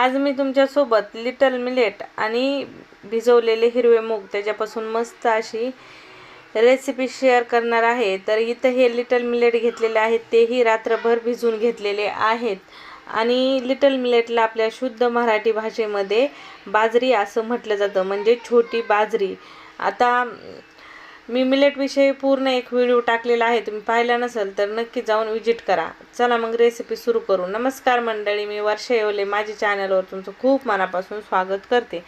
आज मी तुमच्यासोबत little millet आणि भिजवलेले हिरवे मूग त्याच्यापासून मस्त अशी रेसिपी शेअर करणार आहे. तर इथं हे लिटल मिलेट घेतलेले आहेत. तेही रात्रभर भिजून घेतलेले आहेत. आणि लिटल मिलेटला आपल्या शुद्ध मराठी भाषेमध्ये बाजरी असं म्हटलं जातं. म्हणजे छोटी बाजरी. आता मी मिलेटविषयी पूर्ण एक व्हिडिओ टाकलेला आहे तुम्ही पाहिला नसेल तर नक्की जाऊन विजिट करा. चला मग रेसिपी सुरू करू. नमस्कार मंडळी मी वर्षा येवले. माझ्या चॅनलवर तुमचं खूप मनापासून स्वागत करते.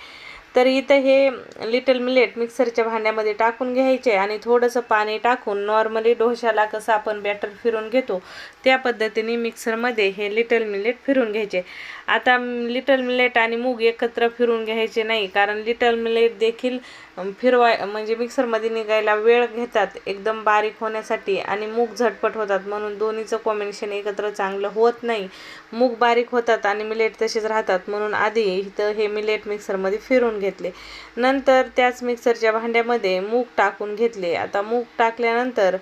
तर इथं हे लिटल मिलेट मिक्सरच्या भांड्यामध्ये टाकून घ्यायचे आणि थोडंसं पाणी टाकून नॉर्मली डोशाला कसं आपण बॅटर फिरून घेतो त्या पद्धतीने मिक्सरमध्ये हे लिटल मिलेट फिरून घ्यायचे. आता लिटल मिलेट आणि मूग एकत्र फिरून घ्यायचे नाही कारण लिटल मिलेट देखील फिरवाय म्हणजे मिक्सरमध्ये निघायला वेळ घेतात. एकदम बारीक होण्यासाठी आणि मूग झटपट होतात. म्हणून दोन्हीचं कॉम्बिनेशन एकत्र चांगलं होत नाही. मूग बारीक होतात आणि मिलेट तसेच राहतात. म्हणून आधी इथं हे मिलेट मिक्सरमध्ये फिरून घेतले. नंतर त्याच मिक्सरच्या भांड्यामध्ये मूग टाकून घेतले. आता मूग टाकल्यानंतर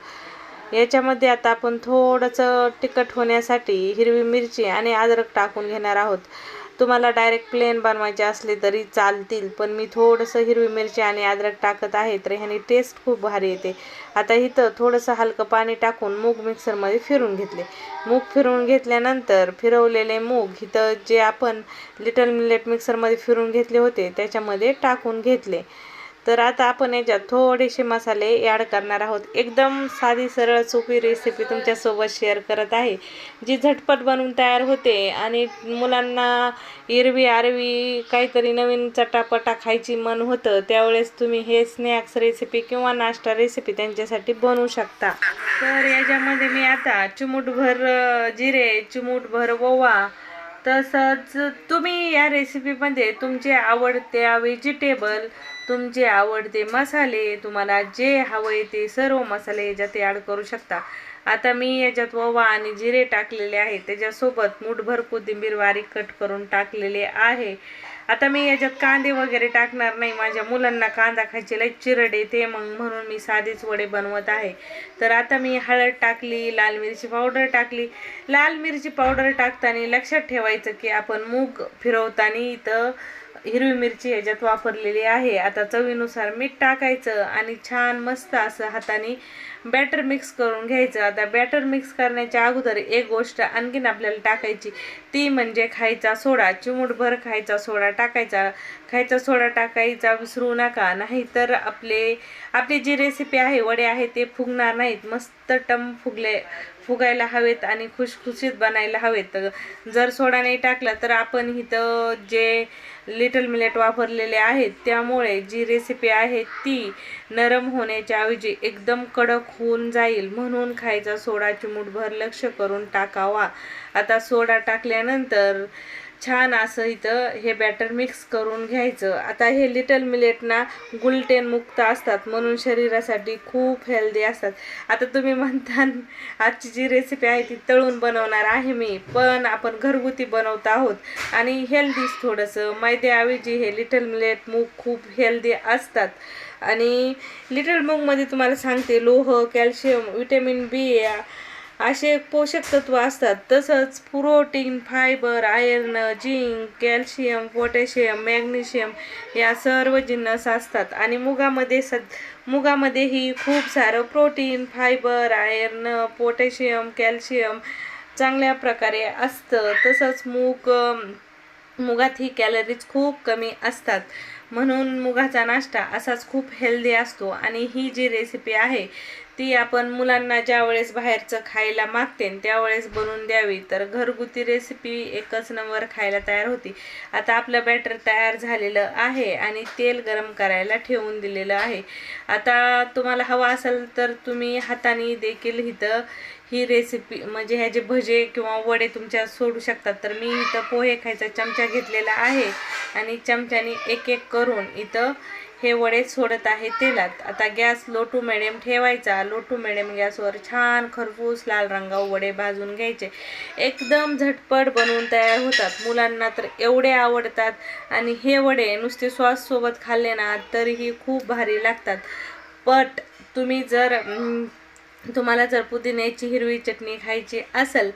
याच्यामध्ये आता आपण थोडंसं तिखट होण्यासाठी हिरवी मिरची आणि अद्रक टाकून घेणार आहोत. तुम्हाला डायरेक्ट प्लेन बनवायचे असले तरी चालतील पण मी थोडंसं हिरवी मिरची आणि अद्रक टाकत आहे तर ह्याने टेस्ट खूप भारी येते. आता इथं थोडंसं हलकं पाणी टाकून मूग मिक्सरमध्ये फिरून घेतले. मूग फिरून घेतल्यानंतर फिरवलेले मूग इथं जे आपण लिटल मिलेट मिक्सरमध्ये फिरून घेतले होते त्याच्यामध्ये टाकून घेतले. तर आता आपण याच्यात थोडेसे मसाले ॲड करणार आहोत. एकदम साधी सरळ सोपी रेसिपी तुमच्यासोबत शेअर करत आहे. जी झटपट बनवून तयार होते आणि मुलांना इरवी आरवी काहीतरी नवीन चटापटा खायची मन होतं त्यावेळेस तुम्ही हे स्नॅक्स रेसिपी किंवा नाश्ता रेसिपी त्यांच्यासाठी बनवू शकता. तर याच्यामध्ये मी आता चिमूटभर जिरे चिमूटभर ओवा तसंच तुम्ही या रेसिपीमध्ये तुमचे आवडत्या व्हेजिटेबल तुमचे आवडते मसाले तुम्हाला जे हवे ते सर्व मसाले याच्यात ॲड करू शकता. आता मी याच्यात ओवा आणि जिरे टाकलेले आहे त्याच्यासोबत मुठभर कोथिंबीर बारीक कट करून टाकलेले आहे. आता मी याच्यात कांदे वगैरे टाकणार नाही. माझ्या मुलांना कांदा खायचे लई चिरड येते मग म्हणून मी साधेच वडे बनवत आहे. तर आता मी हळद टाकली लाल मिरची पावडर टाकली. लाल मिरची पावडर टाकताना लक्षात ठेवायचं की आपण मूग फिरवताना इथं हिरवी मिरची ह्याच्यात वापरलेली आहे. आता चवीनुसार मीठ टाकायचं आणि छान मस्त असं हाताने बॅटर मिक्स करून घ्यायचं. आता बॅटर मिक्स करण्याच्या अगोदर एक गोष्ट आणखीन आपल्याला टाकायची ती म्हणजे खायचा सोडा. चिमूटभर खायचा सोडा टाकायचा. खायचा सोडा टाकायचा विसरू नका. नाहीतर आपले आपली जी रेसिपी आहे वडे आहे ते फुगणार नाहीत. मस्त टम फुगले फुगायला हवेत आणि खुशखुशीत बनायला हवेत. जर सोडा नाही टाकला तर आपण इथं जे लिटल मिलेट वापरलेले आहेत त्यामुळे जी रेसिपी आहे ती नरम होण्याच्या ऐवजी एकदम कडक होऊन जाईल. म्हणून खायचा सोडा चिमूटभर लक्ष करून टाकावा. आता सोडा टाकल्यानंतर छान असं इथं हे बॅटर मिक्स करून घ्यायचं. आता हे लिटल मिलेट ना गुलटेन मुक्त असतात म्हणून शरीरासाठी खूप हेल्दी असतात. आता तुम्ही म्हणता आजची जी रेसिपी आहे ती तळून बनवणार आहे मी पण आपण घरगुती बनवत आहोत. आणि हेल्दीच थोडंसं मैद्याऐवजी हे लिटल मिलेट मूग खूप हेल्दी असतात. आणि लिटल मूगमध्ये तुम्हाला सांगते लोह कॅल्शियम विटॅमिन बी असे पोषक तत्व असतात तसंच protein fibre iron zinc calcium potassium magnesium या सर्व जिन्नस असतात. आणि मुगामध्ये सद मुगामध्येही खूप सारं protein fibre iron potassium calcium चांगल्या प्रकारे असतं. तसंच मूग मुगात ही कॅलरीज खूप कमी असतात. म्हणून मुगाचा नाश्ता असाच खूप हेल्दी असतो. आणि ही जी रेसिपी आहे ती आपण मुलांना ज्या वेळेस बाहेरचं खायला मागते त्यावेळेस बनवून द्यावी. तर घरगुती रेसिपी एकच नंबर खायला तयार होती. आता आपलं बॅटर तयार झालेलं आहे आणि तेल गरम करायला ठेवून दिलेलं आहे. आता तुम्हाला हवा असेल तर तुम्ही हाताने देखील इथं ही रेसिपी म्हणजे ह्याचे भजे किंवा वडे तुमच्या सोडू शकतात तर मी इथं पोहे खायचा चमचा घेतलेला आहे आणि चमच्याने एक एक करून इथं हे वडे सोडत आहे तेलात. आता गॅस लो टू मिडियम ठेवायचा. लो टू मिडियम गॅसवर छान खरपूस लाल रंगावर वडे भाजून घ्यायचे. एकदम झटपट बनवून तयार होतात. मुलांना तर एवढे आवडतात आणि हे वडे नुसते सॉससोबत खाल्ले ना तरीही खूप भारी लागतात. पण तुम्ही जर तुम्हाला जर पुदिन्याची हिरवी चटणी खायची असेल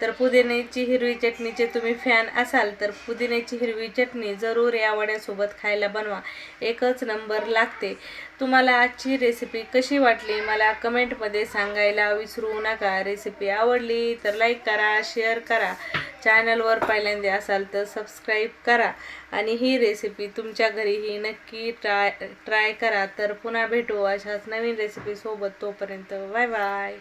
तर पुदिन्याची हिरवी चटणीचे तुम्ही फॅन असाल तर पुदिन्याची हिरवी चटणी जरूर या वड्यासोबत खायला बनवा. एकच नंबर लागते. तुम्हाला आजची रेसिपी कशी वाटली मला कमेंटमध्ये सांगायला विसरू नका. रेसिपी आवडली तर लाईक करा शेअर करा. चॅनलवर पहिल्यांदा असाल तर सबस्क्राईब करा. आणि ही रेसिपी तुमच्या घरीही नक्की ट्राय ट्राय करा. तर पुन्हा भेटू अशाच नवीन रेसिपीसोबत तोपर्यंत बाय बाय